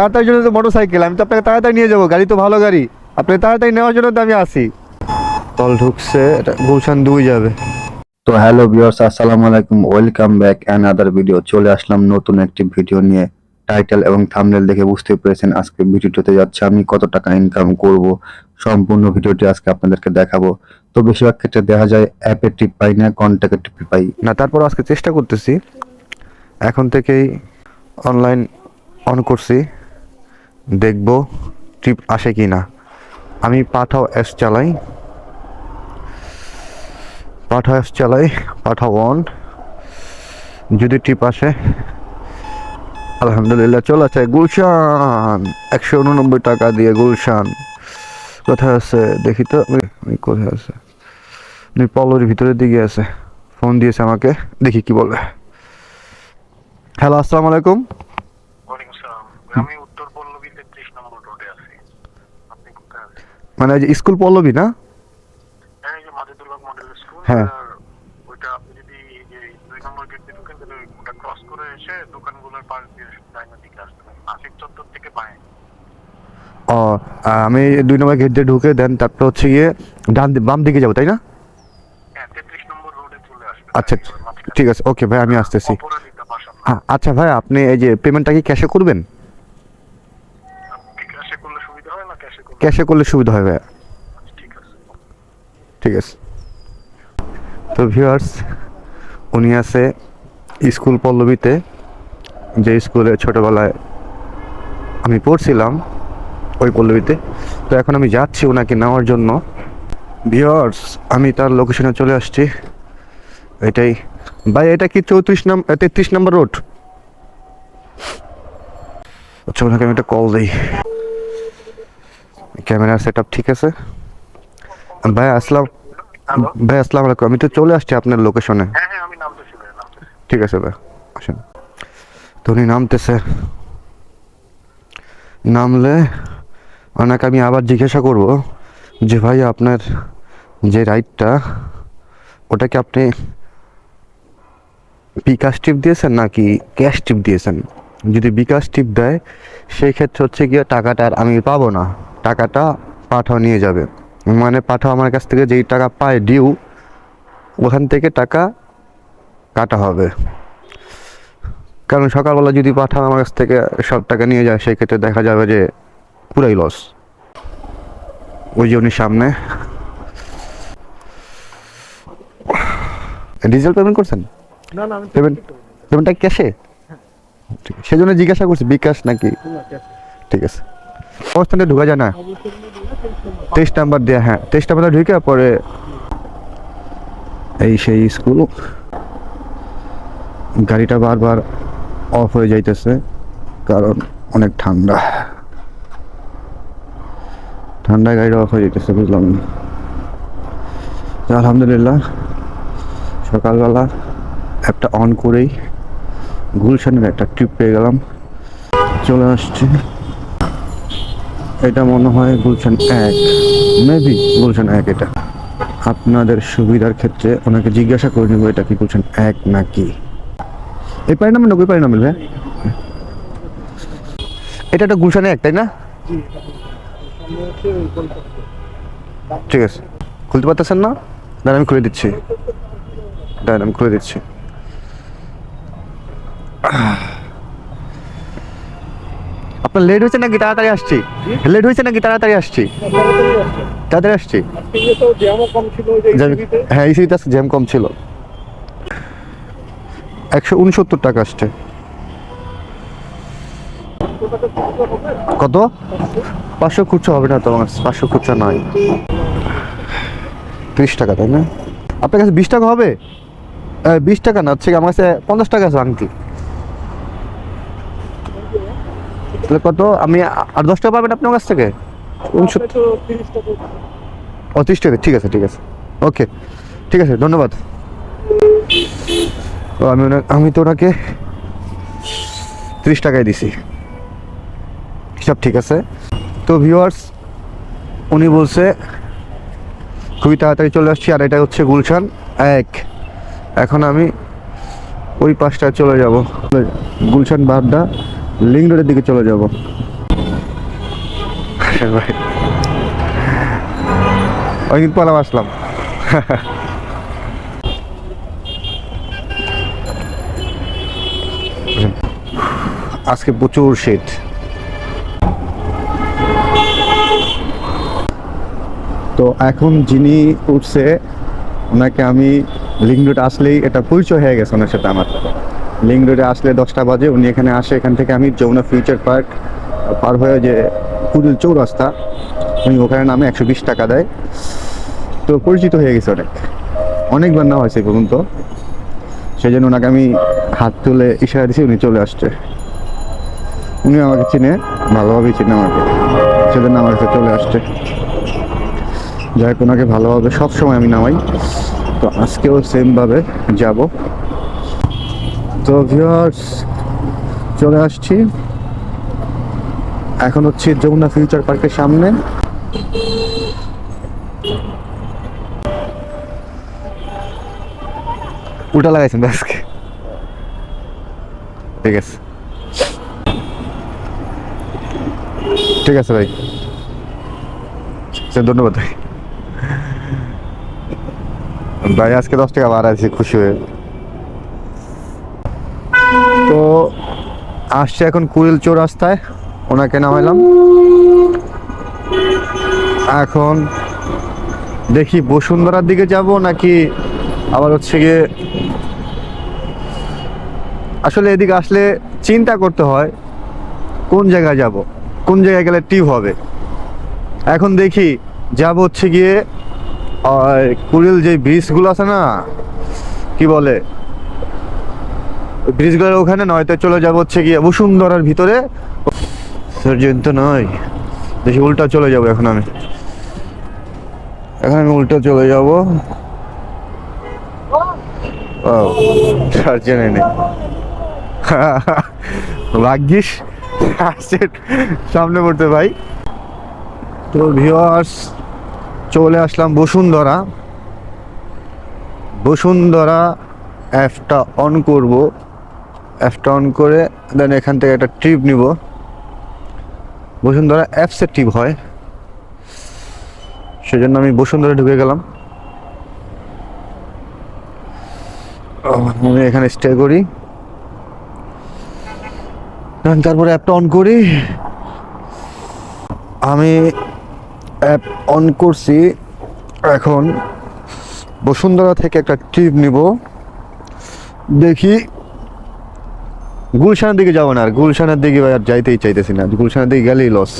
তাড়াতাড়ি জন্য তো মোটর সাইকেল আমি তো আপনাকে তাড়াতাড়ি নিয়ে যাব গাড়ি তো ভালো গাড়ি। আপনি তাড়াতাড়ি নেওয়ার জন্য তো আমি আসি। কল ঢুকছে এটা গুলশান দুই যাবে। তো হ্যালো ভিউয়ার্স আসসালামু আলাইকুম welcome back another video চলে আসলাম নতুন একটি ভিডিও নিয়ে। টাইটেল এবং থাম্বনেল দেখে বুঝতে পেরেছেন আজকে ভিডিওতে যাচ্ছে আমি কত টাকা ইনকাম করব। সম্পূর্ণ ভিডিওটি আজকে আপনাদেরকে দেখাবো। তো বেশিরভাগ ক্ষেত্রে দেখা যায় অ্যাপের টিপ পাই না কন্ট্যাক্টের টিপ পাই। না তারপর আজকে চেষ্টা করতেছি। এখন থেকেই অনলাইন অন করছি। দেখব ট্রিপ আসে কি না আমি পাঠাও অ্যাস চালাই। পাঠাও অ্যাস চালাই, পাঠাও অন যদি ট্রিপ আসে, আলহামদুলিল্লাহ চলে আছে গুলশান। একশো উননব্বই টাকা দিয়ে গুলশান। কোথায় আছে? দেখি তো। আমি- কোথায় আছে? উনি পলরের ভিতরের দিকে আছে। ফোন দিয়েছে আমাকে। দেখি কি বলে। হ্যালো আসসালামু আলাইকুম। আসতে হবে আসিফ চত্বর থেকে বাঁয়ে। ও আমি দুই নম্বর গেট দিয়ে ঢুকে দেন তারপর হচ্ছে গিয়ে ডান বাম দিকে যাব তাই না? হ্যাঁ আচ্ছা ঠিক আছে ওকে ভাই আমি আসতেছি। আ- আচ্ছা ভাই আপনি এই যে পেমেন্টটা কি ক্যাশে করবেন ক্যাশে করলে সুবিধা হয় না ক্যাশে করলে সুবিধা হয় আচ্ছা, ঠিক আছে। তো ভিউয়ার্স উনি আছে স্কুল পল্লবীতে যে স্কুলে ছোটোবেলায় আমি পড়ছিলাম ওই পল্লবীতে। তো এখন আমি যাচ্ছি ওনাকে নেওয়ার জন্য। ভিউয়ার্স আমি তার লোকেশনে চলে আসছি। এটাই। ভাই এটা কি চৌত্রিশ নাম তেত্রিশ নম্বর রোড আচ্ছা ওনাকে আমি একটা কল দিই। ক্যামেরা সেট ঠিক আছে? ভাই আসসালাম ভাই আসসালামু আলাইকুম। আমি তো চলে আসছি আপনার লোকেশনে হ্যাঁ হ্যাঁ ঠিক আছে ভাই আসেন। তো উনি নামতেছে। নামলে ওনাকে আমি আবার জিজ্ঞাসা করব যে ভাই আপনার যে রাইডটা ওটা কি আপনি বিকাশ টিপ দিয়েছেন নাকি ক্যাশ টিপ দিয়েছেন? যদি বিকাশ টিপ দেয় সেই ক্ষেত্রে হচ্ছে গিয়ে টাকাটা আর আমি পাবো না। টাকাটা পাঠাও নিয়ে যাবে। মানে পাঠাও আমার কাছ থেকে যেই টাকা পায় ডিউ ওখান থেকে টাকা কাটা হবে। কারণ সকালবেলা যদি পাঠাও আমার কাছ থেকে সব টাকা নিয়ে যায় সেক্ষেত্রে দেখা যাবে যে পুরাই লস ওই যে উনি সামনে। ডিজিটাল পেমেন্ট করছেন? না না পেমেন্ট পেমেন্টটা ক্যাশে সেজন্য জিজ্ঞাসা করছি বিকাশ নাকি? ঠিক আছে। অবস্থানে ঢুকা যায় না। তেইশ নাম্বার দেয়া হ্যাঁ তেইশ নাম্বার ঢুকে পরে এই সেই স্কুল গাড়িটা বারবার অফ হয়ে যাইতেছে, কারণ অনেক ঠান্ডা। ঠান্ডা গাড়িটা অফ হয়ে যাইতেছে, বুঝলাম। আলহামদুলিল্লাহ, সকালবেলা অ্যাপটা অন করেই গুলশানের একটা ট্রিপ পেয়ে গেলাম। চলে আসছি। এটা মনে হয় গুলশান এক। মেবি গুলশান এক এটা। আপনাদের সুবিধার ক্ষেত্রে ওনাকে জিজ্ঞাসা করে নেব এটা কি গুলশান এক নাকি। এই পারি নামেন ওই পারি নামেন ভাই এটা একটা গুলশানে এক, তাই না? ঠিক আছে। খুলতে পারতেছেন না? দাঁড়ান, আমি খুলে দিচ্ছি। দাঁড়ান, আমি খুলে দিচ্ছি। আপনার লেট হয়েছে নাকি? তাড়াতাড়ি আসছি। লেট হয়েছে নাকি? তাড়াতাড়ি আসছি। তাড়াতাড়ি আসছি। হ্যাঁ এই সিরিজ জ্যাম কম ছিল। একশো উনসত্তর টাকা আসছে। কত? পাঁচশো খুচরা হবে না তো আমার পাঁচশো খুচরা নয় ত্রিশ টাকা তাই না? আপনার কাছে বিশ টাকা হবে? বিশ টাকা না হচ্ছে আমার কাছে পঞ্চাশ টাকা আছে আংটি তাহলে কত? আমি আর দশ টাকা পাবেন আপনার কাছ থেকে? ও ত্রিশ টাকা ঠিক আছে ঠিক আছে। ওকে। ঠিক আছে ধন্যবাদ। ও আমি আমি তো ওনাকে ত্রিশ টাকায় দিছি। হিসাব ঠিক আছে? তো ভিউয়ার্স উনি বলছে খুবই তাড়াতাড়ি চলে আসছি আর এটা হচ্ছে গুলশান এক। এখন আমি ওই পাশটায় চলে যাব। গুলশান বাড্ডা লিং রোডের দিকে চলে যাব। ভাই অনেকদিন পর আসলাম। আজকে প্রচুর শীত তো এখন যিনি উঠছে, ওনাকে আমি লিঙ্ক আসলেই এটা পরিচয় হয়ে গেছে ওনার সাথে আমার। লিঙ্ক রোডে আসলে দশটা বাজে, উনি এখানে আসে, এখান থেকে আমি যমুনা ফিউচার পার্ক পার হয়ে যে কুড়িল চৌরাস্তা, উনি ওখানে নামে একশো বিশ টাকা দেয়। তো পরিচিত হয়ে গেছে অনেক। অনেকবার না হয়েছে পর্যন্ত। সেই জন্য ওনাকে আমি হাত তুলে ইশারা দিছি উনি চলে আসছে। উনি আমাকে চিনে, ভালোভাবেই চিনে আমাকে। সেজন্য আমার কাছে চলে আসছে। যাই হোক, ওনাকে ভালোভাবে সবসময় আমি নামাই। তো আজকেও সেমভাবে যাব। তো ভিউয়ার্স চলে আসছি। এখন হচ্ছে যমুনা ফিউচার পার্কের সামনে। উল্টা লাগাইছেন আজকে। ঠিক আছে। ঠিক আছে ভাই। আচ্ছা, ধন্যবাদ ভাই। ভাই আজকে দশ টাকা বাড়াইছি খুশি হয়ে। তো আসছে এখন কুড়িল চৌরাস্তায়, ওনাকে নামাইলাম। এখন দেখি বসুন্ধরার দিকে যাব নাকি আবার হচ্ছে গিয়ে আসলে এদিকে আসলে চিন্তা করতে হয়, কোন জায়গায় যাব, কোন জায়গায় গেলে টিপ হবে। এখন দেখি যাব হচ্ছে গিয়ে কুড়িল যে ব্রিজগুলো আছে না, কি বলে? ব্রিজগুলোর ওখানে নয়তো চলে যাব হচ্ছে গিয়ে বসুন্ধরার ভিতরে। সার্জেন্ট নয়। দেখি উল্টা চলে যাব এখন আমি। এখন আমি উল্টা চলে যাব। ও সার্জেন্ট নেই ভাগ্যিস সামনে পড়তে ভাই। তো ভিওয়ার্স চলে আসলাম বসুন্ধরা। বসুন্ধরা অ্যাপটা অন করব। অ্যাপটা অন করে দেন এখান থেকে একটা ট্রিপ নিব। বসুন্ধরা অ্যাপসের ট্রিপ হয়। সেজন্য আমি বসুন্ধরা ঢুকে গেলাম। আমি এখানে স্টে করি। তারপরে অ্যাপটা অন করি। আমি অ্যাপ অন করছি। এখন বসুন্ধরা থেকে একটা ট্রিপ নিব। দেখি গুলশানের দিকে যাব না আর। গুলশানের দিকে আর যাইতেই চাইতেছি না। গুলশানের দিকে গেলেই লস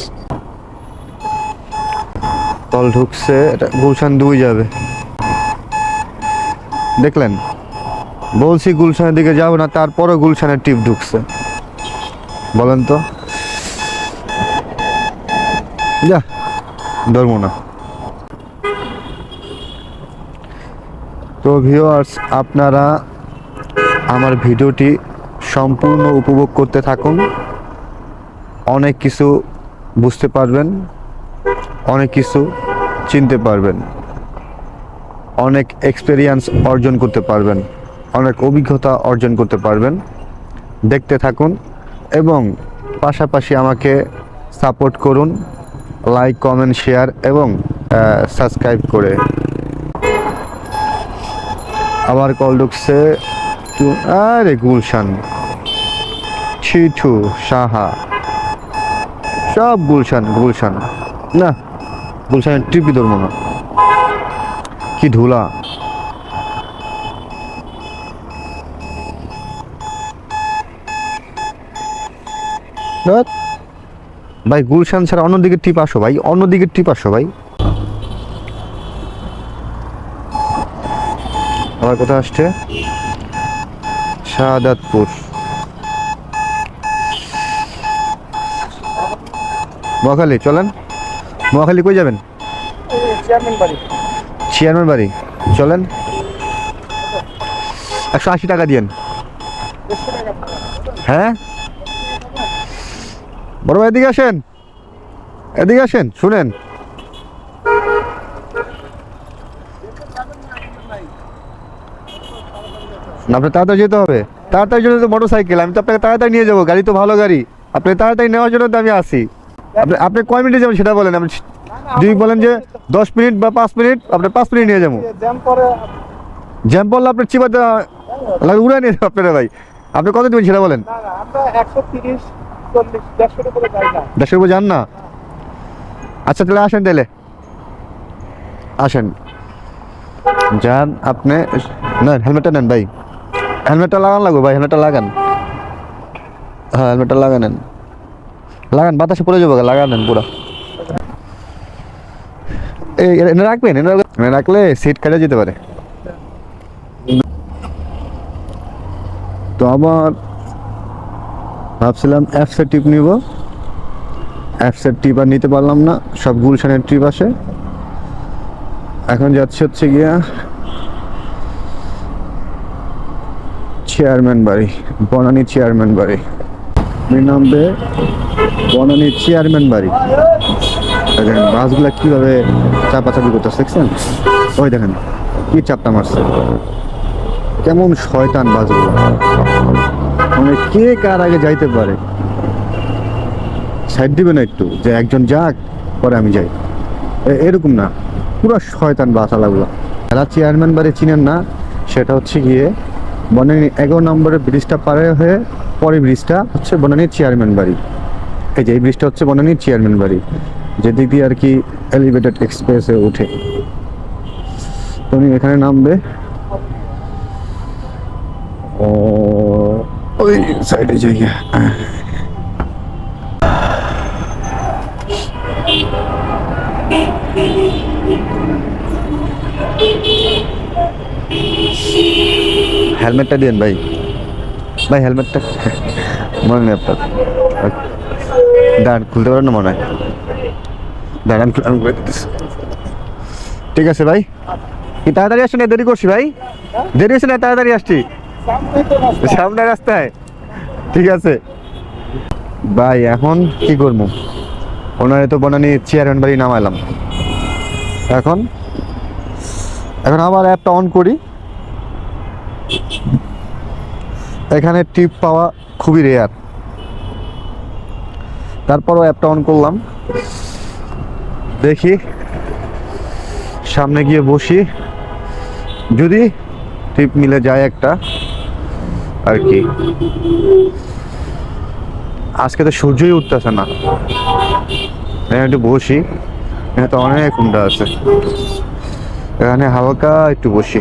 তল ঢুকছে, এটা গুলশান দুই যাবে। দেখলেন? বলছি গুলশানের দিকে যাব না, তারপরও গুলশানের টিপ ঢুকছে। বলেন তো। যা, ধরবো না। তো ভিউয়ার্স আপনারা আমার ভিডিওটি সম্পূর্ণ উপভোগ করতে থাকুন। অনেক কিছু বুঝতে পারবেন, অনেক কিছু চিনতে পারবেন, অনেক এক্সপেরিয়েন্স অর্জন করতে পারবেন, অনেক অভিজ্ঞতা অর্জন করতে পারবেন। দেখতে থাকুন এবং পাশাপাশি আমাকে সাপোর্ট করুন লাইক কমেন্ট শেয়ার এবং সাবস্ক্রাইব করে। আবার কল ঢুকছে। আরে গুলশান। ছিঠু সাহা। সব গুলশান গুলশান। না, গুলশানের ট্রিপই ধরবো না। কি ধুলা। ভাই, গুলশান ছাড়া অন্যদিকে টিপ আসো ভাই অন্যদিকে টিপ আসো ভাই। আবার কোথায় আসছে? শাহাদাতপুর মহাখালী চলেন। মহাখালী কই যাবেন? চেয়ারম্যান বাড়ি। চলেন। একশো আশি টাকা দিয়েন। হ্যাঁ? বড় ভাই এদিকে আসেন। এদিকে আসেন শুনেন। আপনার তাড়াতাড়ি যেতে হবে। তাড়াতাড়ি জন্য তো মোটর সাইকেল আমি তো আপনাকে তাড়াতাড়ি নিয়ে যাব। গাড়ি তো ভালো গাড়ি। আপনি তাড়াতাড়ি নেওয়ার জন্য তো আমি আসি। আপনি আপনি কয় মিনিটে যাবেন সেটা বলেন আপনি যদি বলেন যে দশ মিনিট বা পাঁচ মিনিট আপনি পাঁচ মিনিট নিয়ে যাব। জ্যাম পড়লে আপনার চিপাতে লাগে উড়ে নিয়ে আপনারা ভাই। আপনি কত দেবেন সেটা বলেন? উপরে দেশের উপর যান না? আচ্ছা তাহলে আসেন তাহলে। আসেন। যান আপনি না হেলমেটটা নেন ভাই। হেলমেটটা লাগান লাগবে ভাই হেলমেটটা লাগান। হ্যাঁ হেলমেটটা লাগান নেন। লাগান, বাতাসে পড়ে যাব লাগান পুরো। এই রাখবেন। এনে রাখলে সিট কেটে যেতে পারে। তো আমার ভাবছিলাম অ্যাপসের টিপ নিব। অ্যাপসের টিপ আর নিতে পারলাম না, সব গুলশানের ট্রিপ আসে। এখন যাচ্ছে হচ্ছে গিয়া চেয়ারম্যান বাড়ি, বনানী চেয়ারম্যান বাড়ি। আমি নামবে বনানী চেয়ারম্যান বাড়ি। দেখেন, বাসগুলা কীভাবে চাপাচাপি করতেছে, দেখছেন? ওই দেখেন, কি চাপটা মারছে। কেমন শয়তান বাসগুলো। মানে কে কার আগে যাইতে পারে? সাইড দিবে না একটু, যে একজন যাক, পরে আমি যাই। এরকম না, পুরো শয়তান বাসালাগুলো। যারা চেয়ারম্যান বাড়ি চিনেন না, সেটা হচ্ছে গিয়ে বনানী এগারো নম্বরের ব্রিজটা পারে হয়ে পরে ব্রিজটা হচ্ছে বনানীর চেয়ারম্যান বাড়ি। এই যে, এই ব্রিজটা হচ্ছে বনানীর চেয়ারম্যান বাড়ি যেদিক দিয়ে আর কি এলিভেটেড এক্সপ্রেসে উঠে তো উনি এখানে নামবে। ওই সাইডে জায়গা। হেলমেটটা দিন ভাই। ভাই হেলমেটটা মনে নেই আপনার। দাঁড়ান, খুলতে পারেন না মনে হয়? দাঁড়ান আমি দিতেছি। ঠিক আছে ভাই। কি তাড়াতাড়ি আসছেন না দেরি করছি ভাই। দেরি হয়েছে না তাড়াতাড়ি আসছি। সামনে রাস্তায়। ঠিক আছে। ভাই, এখন কি করব? ওনারে তো বনানি চেয়ারম্যান বাড়ি নামাইলাম এখন? এখন আবার অ্যাপটা অন করি। এখানে টিপ পাওয়া খুবই রেয়ার তারপরও অ্যাপটা অন করলাম। দেখি। সামনে গিয়ে বসি। যদি টিপ মিলে যায় একটা, আর কি। আজকে তো সূর্যই উঠতেছে না। একটু বসি। এখানে তো অনেক কুন্ডা আছে। এখানে হালকা একটু বসি।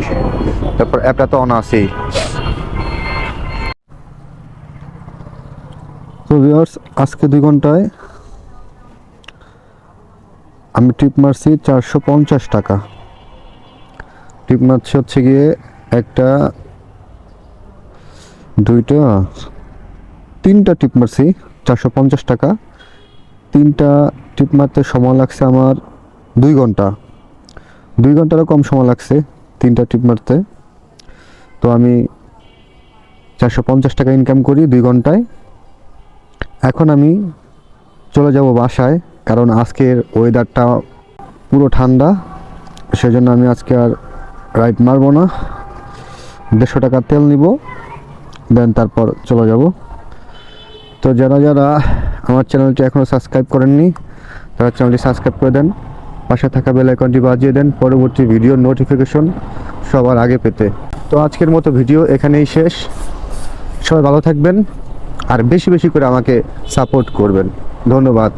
তারপর অ্যাপটা তো অন আছেই। তো ভিউয়ার্স আজকে দুই ঘন্টায় আমি ট্রিপ মারছি চারশো পঞ্চাশ টাকা। ট্রিপ মারছি হচ্ছে গিয়ে একটা, দুইটা, তিনটা টিপ মারছি চারশো পঞ্চাশ টাকা। তিনটা টিপ মারতে সময় লাগছে আমার দুই ঘণ্টা। দুই ঘন্টারও কম সময় লাগছে তিনটা টিপ মারতে। তো আমি চারশো পঞ্চাশ টাকা ইনকাম করি দুই ঘন্টায়। এখন আমি চলে যাব বাসায়, কারণ আজকের ওয়েদারটা পুরো ঠান্ডা, সেজন্য আমি আজকে আর রাইড মারবো না। দেড়শো টাকা তেল নিব দেন তারপর চলে যাব। তো যারা যারা আমার চ্যানেলটি এখনও সাবস্ক্রাইব করেননি, তারা চ্যানেলটি সাবস্ক্রাইব করে দেন। পাশে থাকা বেল আইকনটি বাজিয়ে দেন পরবর্তী ভিডিও নোটিফিকেশন সবার আগে পেতে। তো আজকের মতো ভিডিও এখানেই শেষ। সবাই ভালো থাকবেন। আর বেশি বেশি করে আমাকে সাপোর্ট করবেন। ধন্যবাদ।